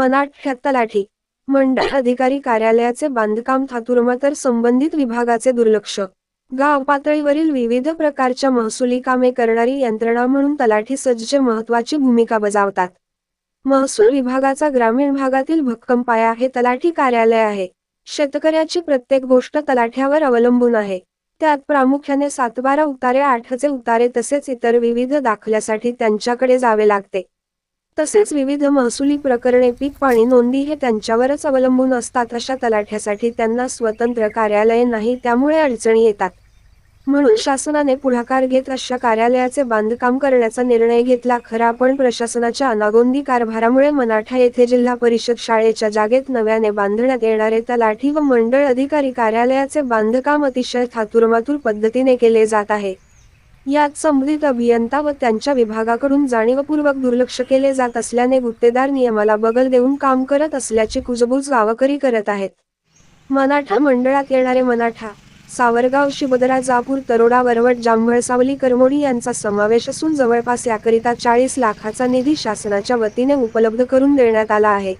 मनाठ्यात तलाठी मंडळ अधिकारी कार्यालयाचे बांधकाम थातुर्मा तर संबंधित विभागाचे दुर्लक्ष. गाव पातळीवरील विविध प्रकारच्या महसुली कामे करणारी यंत्रणा म्हणून तलाठी सज्ज महत्वाची भूमिका बजावतात. महसूल विभागाचा ग्रामीण भागातील भक्कम पाया हे तलाठी कार्यालय आहे. शेतकऱ्याची प्रत्येक गोष्ट तलाठ्यावर अवलंबून आहे. त्यात प्रामुख्याने सातबारा उतारे आठचे उतारे तसेच इतर विविध दाखल्यासाठी त्यांच्याकडे जावे लागते. तसेच विविध महसुली प्रकरणे पीक पाणी नोंदी हे त्यांच्यावरच अवलंबून असतात अशा तलाठ्यासाठी त्यांना स्वतंत्र कार्यालय नाही त्यामुळे अडचणी येतात. म्हणून शासनाने पुढाकार घेत अशा कार्यालयाचे बांधकाम करण्याचा निर्णय घेतला. खरा पण प्रशासनाच्या अनागोंदी कारभारामुळे मनाठा येथे जिल्हा परिषद शाळेच्या जागेत नव्याने बांधण्यात येणारे तलाठी व मंडळ अधिकारी कार्यालयाचे बांधकाम अतिशय थातुरमातुर पद्धतीने केले जात आहे. यात संबंधित अभियंता व त्यांच्या विभागाकडून जाणीवपूर्वक दुर्लक्ष केले जात असल्याने गुत्तेदार नियमाला बगल देऊन काम करत असल्याची कुजबूज गावकरी करत आहेत. मनाठा मंडळात येणारे मनाठा सावरगाव शिबदरा जापूर तरोडा वरवट जांभळ सावली करमोडी यांचा समावेश असून जवळपास याकरिता चाळीस लाखाचा निधी शासनाच्या वतीने उपलब्ध करून देण्यात आला आहे.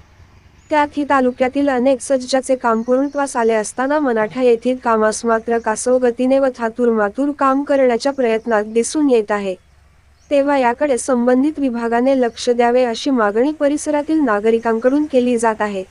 त्यातही तालुक्यातील अनेक सज्जाचे काम पूर्णत्वास आले असताना मनाठा येथील कामास मात्र कासव गतीने व थातुरमातूर काम करण्याच्या प्रयत्नात दिसून येत आहे. तेव्हा याकडे संबंधित विभागाने लक्ष द्यावे अशी मागणी परिसरातील नागरिकांकडून केली जात आहे.